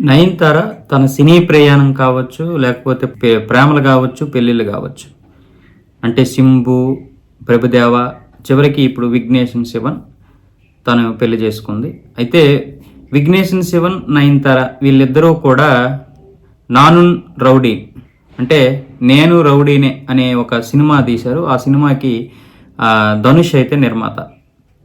నయనతార తన సినీ ప్రయాణం కావచ్చు లేకపోతే ప్రేమలు కావచ్చు పెళ్ళిళ్ళు కావచ్చు. అంటే సింబు ప్రభుదేవ చివరికి ఇప్పుడు విఘ్నేశన్ శివన్ తను పెళ్ళి చేసుకుంది. అయితే విఘ్నేశన్ శివన్ నయనతార వీళ్ళిద్దరూ కూడా నానున్ రౌడీ. అంటే నేను రౌడీనే అనే ఒక సినిమా తీశారు. ఆ సినిమాకి ధనుష్ అయితే నిర్మాత.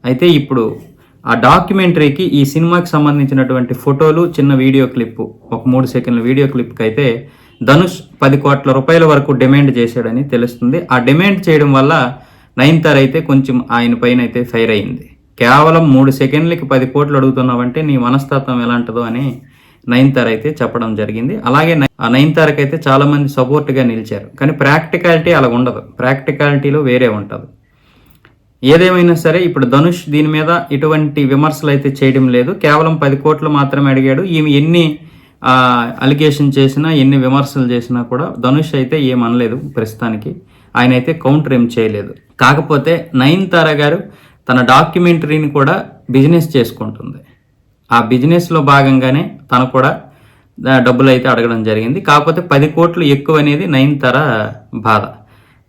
అయితే ఇప్పుడు ఆ డాక్యుమెంటరీకి ఈ సినిమాకి సంబంధించినటువంటి ఫోటోలు చిన్న వీడియో క్లిప్ ఒక మూడు సెకండ్ల వీడియో క్లిప్కి అయితే ధనుష్ పది కోట్ల రూపాయల వరకు డిమాండ్ చేశాడని తెలుస్తుంది. ఆ డిమాండ్ చేయడం వల్ల నయన్తార్ అయితే కొంచెం ఆయన పైన అయితే ఫైర్ అయింది. కేవలం మూడు సెకండ్లకి పది కోట్లు అడుగుతున్నావంటే నీ మనస్తత్వం ఎలాంటిదో అని నయన్తార్ అయితే చెప్పడం జరిగింది. అలాగే నయ- ఆ నయనతారకి అయితే చాలామంది సపోర్ట్గా నిలిచారు. కానీ ప్రాక్టికాలిటీ అలా ఉండదు. ప్రాక్టికాలిటీలో వేరే ఉంటుంది. ఏదేమైనా సరే ఇప్పుడు ధనుష్ దీని మీద ఎటువంటి విమర్శలు అయితే చేయడం లేదు. కేవలం పది కోట్లు మాత్రమే అడిగాడు. ఈమె ఎన్ని అలిగేషన్ చేసినా ఎన్ని విమర్శలు చేసినా కూడా ధనుష్ అయితే ఏమనలేదు ప్రస్తుతానికి. ఆయన అయితే కౌంటర్ ఏం చేయలేదు. కాకపోతే నయనతార గారు తన డాక్యుమెంటరీని కూడా బిజినెస్ చేసుకుంటుంది. ఆ బిజినెస్లో భాగంగానే తను కూడా డబ్బులు అయితే అడగడం జరిగింది. కాకపోతే పది కోట్లు ఎక్కువ అనేది నయనతార బాధ.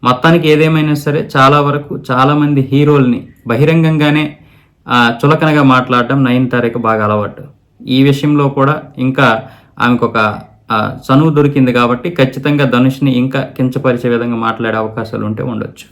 మొత్తానికి ఏదేమైనా సరే చాలా వరకు చాలామంది హీరోల్ని బహిరంగంగానే చులకనగా మాట్లాడడం నయనతారకి బాగా అలవాటు. ఈ విషయంలో కూడా ఇంకా ఆమెకు ఒక చనువు దొరికింది కాబట్టి ఖచ్చితంగా ధనుష్ని ఇంకా కించపరిచే విధంగా మాట్లాడే అవకాశాలు ఉంటే ఉండొచ్చు.